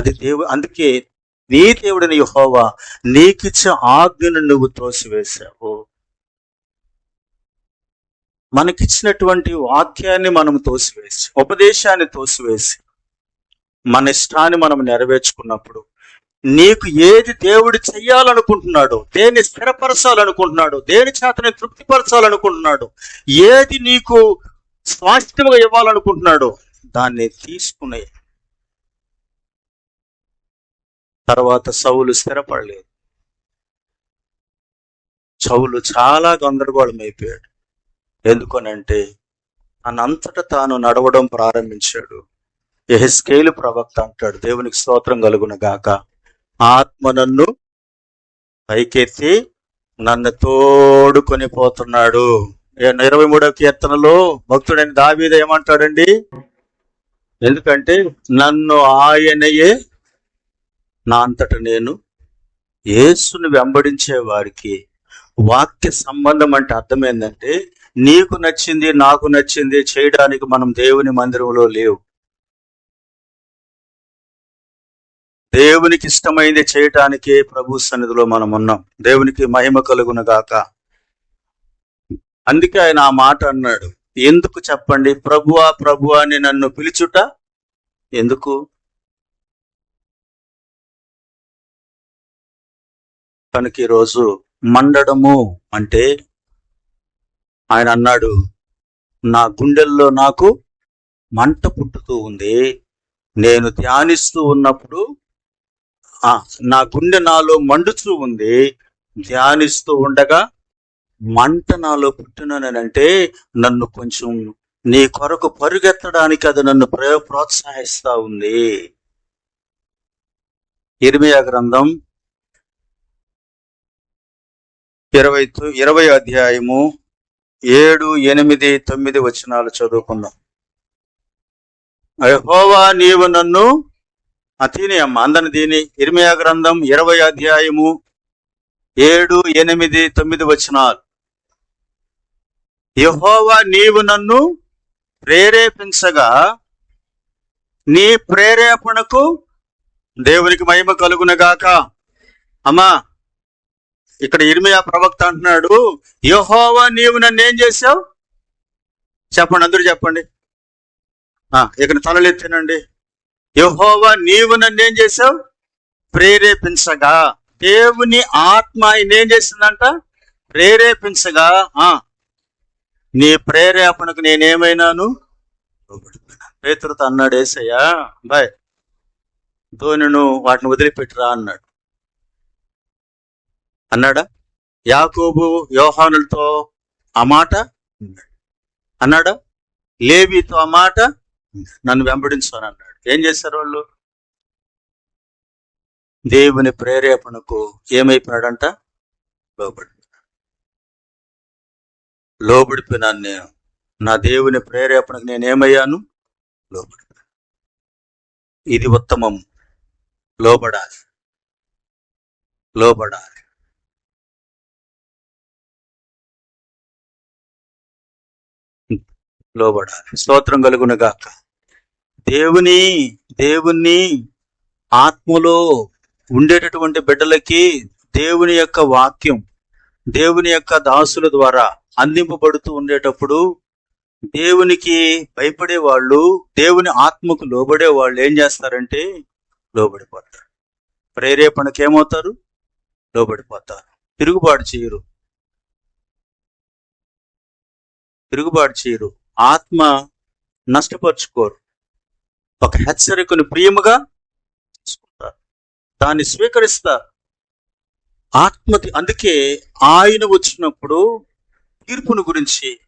అది దేవు అందుకే నీ దేవుడిని యహోవా నీకిచ్చే ఆజ్ఞను నువ్వు తోసివేశావు. మనకిచ్చినటువంటి వాక్యాన్ని మనం తోసివేసి ఉపదేశాన్ని తోసివేసి మన ఇష్టాన్ని మనం నెరవేర్చుకున్నప్పుడు నీకు ఏది దేవుడు చెయ్యాలనుకుంటున్నాడు దేన్ని స్థిరపరచాలనుకుంటున్నాడు దేని చేతని తృప్తిపరచాలనుకుంటున్నాడు ఏది నీకు స్వాస్థ్యముగా ఇవ్వాలనుకుంటున్నాడు దాన్ని తీసుకునే తర్వాత సౌలు స్థిరపడలేదు. సౌలు చాలా గందరగోళం అయిపోయాడు ఎందుకనంటే తనంతట తాను నడవడం ప్రారంభించాడు. ఎహెస్కేలు ప్రవక్త అంటాడు దేవునికి స్తోత్రం కలుగున గాక. ఆత్మ నన్ను పైకెత్తి నన్ను తోడుకొని పోతున్నాడు. ఇరవై మూడవ కీర్తనలో భక్తుడైన దావీద ఏమంటాడండి? ఎందుకంటే నన్ను ఆయనయే నా అంతట నేను యేసుని వెంబడించే వారికి వాక్య సంబంధం అంటే అర్థం ఏంటంటే నీకు నచ్చింది నాకు నచ్చింది చేయడానికి మనం దేవుని మందిరంలో లేవు. దేవునికి ఇష్టమైంది చేయటానికి ప్రభు సన్నిధిలో మనం ఉన్నాం. దేవునికి మహిమ కలుగును గాక. అందుకే ఆయన ఆ మాట అన్నాడు. ఎందుకు చెప్పండి? ప్రభువా ప్రభువా అని నన్ను పిలుచుట? ఎందుకు? కనుక ఈరోజు మండడము అంటే ఆయన అన్నాడు నా గుండెల్లో నాకు మంట పుట్టుతూ ఉంది. నేను ధ్యానిస్తూ ఉన్నప్పుడు ఆ, నా గుండె నాలో మండుతూ ఉంది. ధ్యానిస్తూ ఉండగా మంట నాలో పుట్టిననంటే నన్ను కొంచెం నీ కొరకు పరుగెత్తడానికి అది నన్ను ప్ర ప్రోత్సహిస్తా ఉంది. ఇర్మియా గ్రంథం ఇరవై ఇరవై అధ్యాయము ఏడు ఎనిమిది తొమ్మిది వచనాలు చదువుకుందాం. అయహోవా నీవు నన్ను అతీని అమ్మ అందరిని దీని ఇర్మియా గ్రంథం ఇరవై అధ్యాయము ఏడు ఎనిమిది తొమ్మిది వచనాలు. యహోవా నీవు నన్ను ప్రేరేపించగా నీ ప్రేరేపణకు దేవునికి మహిమ కలుగునగాక అమ్మా ఇక్కడ ఇర్మియా ప్రవక్త అంటున్నాడు యహోవా నీవు నన్ను ఏం చేసావు చెప్పండి అందరూ చెప్పండి. ఇక్కడ తలలెత్తినండి. యహోవా నీవు నన్ను ఏం చేసావు ప్రేరేపించగా. దేవుని ఆత్మ ఆయన ఏం చేసిందంట? ప్రేరేపించగా. ఆ నీ ప్రేరేపణకు నేనేమైనాను? పేతురుతో అన్నాడు ఏసయ్యా బాయ్ ధోనిను వాటిని వదిలిపెట్టురా అన్నాడు. అన్నాడా? యాకోబు యోహానులతో ఆ మాట అన్నాడా? లేబీతో ఆ మాట నన్ను వెంబడించు అని అన్నాడు. ఏం చేశారు వాళ్ళు? దేవుని ప్రేరేపణకు ఏమైపోయాడంట? లోబడి లోబడిపోయినాను నేను. నా దేవుని ప్రేరేపణకు నేను ఏమయ్యాను? లోబడిపోయాను. ఇది ఉత్తమం. లోబడాలి. లోబడాలి. లోబడాలి. స్తోత్రం కలుగును గాక దేవుని దేవుని ఆత్మలో ఉండేటటువంటి బిడ్డలకి దేవుని యొక్క వాక్యం దేవుని యొక్క దాసుల ద్వారా అందింపబడుతూ ఉండేటప్పుడు దేవునికి భయపడే వాళ్ళు దేవుని ఆత్మకు లోబడే వాళ్ళు ఏం చేస్తారంటే లోబడిపోతారు. ప్రేరేపణకి ఏమవుతారు లోబడిపోతారు. తిరుగుబాటు చేయరు. తిరుగుబాటు చేయరు. ఆత్మ నష్టపరుచుకోరు. ఒక హెచ్చరికను ప్రియముగా తీసుకుంటారు. దాన్ని స్వీకరిస్తారు ఆత్మకి అందుకే ఆయన వచ్చినప్పుడు తీర్పును గురించి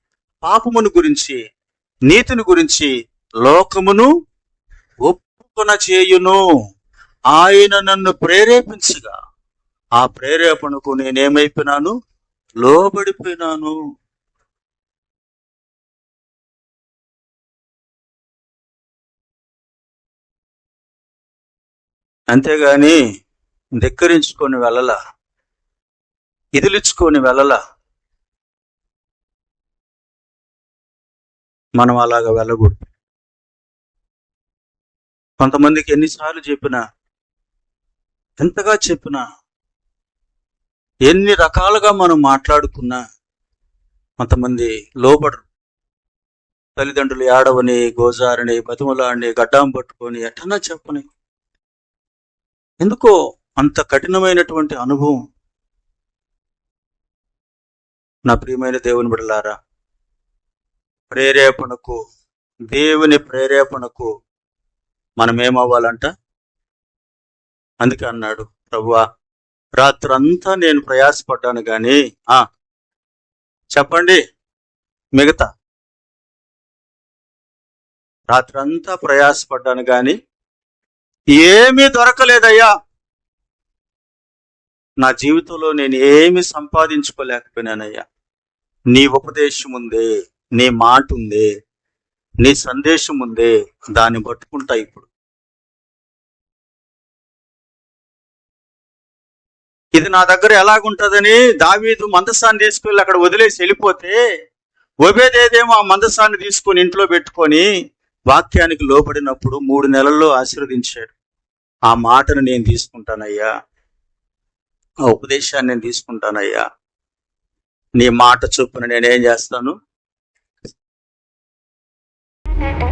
పాపమును గురించి నీతిని గురించి లోకమును ఒప్పుకొన చేయును. ఆయన నన్ను ప్రేరేపించగా ఆ ప్రేరేపణకు నేనేమైపోయినాను? లోబడిపోయినాను. అంతేగాని ధిక్కరించుకొని వెళ్ళల ఇదిలించుకొని వెళ్ళల. మనం అలాగ వెళ్ళకూడదు. కొంతమందికి ఎన్నిసార్లు చెప్పినా ఎంతగా చెప్పినా ఎన్ని రకాలుగా మనం మాట్లాడుకున్నా కొంతమంది లోపడరు తల్లిదండ్రులు ఏడవని గోజారని బతుములాడిని గడ్డాం పట్టుకొని ఎట్టన్నా చెప్పని ఎందుకో అంత కఠినమైనటువంటి అనుభవం నా ప్రియమైన దేవుని బిడలారా ప్రేరేపణకు దేవుని ప్రేరేపణకు మనం ఏమవ్వాలంట అందుకే అన్నాడు ప్రభువా రాత్రంతా నేను ప్రయాసపడ్డాను కానీ ఆ చెప్పండి మిగతా. రాత్రంతా ప్రయాసపడ్డాను కానీ ఏమీ దొరకలేదయ్యా. నా జీవితంలో నేను ఏమి సంపాదించుకోలేకపోయినానయ్యా. నీ ఉపదేశం ఉందే నీ మాట ఉందే నీ సందేశం ఉందే దాన్ని పట్టుకుంటా ఇప్పుడు. ఇది నా దగ్గర ఎలాగుంటదని దావీదు మందసాన్ని తీసుకెళ్ళి అక్కడ వదిలేసి వెళ్ళిపోతే ఒబేదేదేమో ఆ మందసాన్ని తీసుకొని ఇంట్లో పెట్టుకొని వాక్యానికి లోబడినప్పుడు మూడు నెలల్లో ఆశీర్వదించాడు. ఆ మాటను నేను తీసుకుంటానయ్యా. ఆ ఉపదేశాన్ని నేను తీసుకుంటానయ్యా. నీ మాట చొప్పున నేనేం చేస్తాను? Thank you.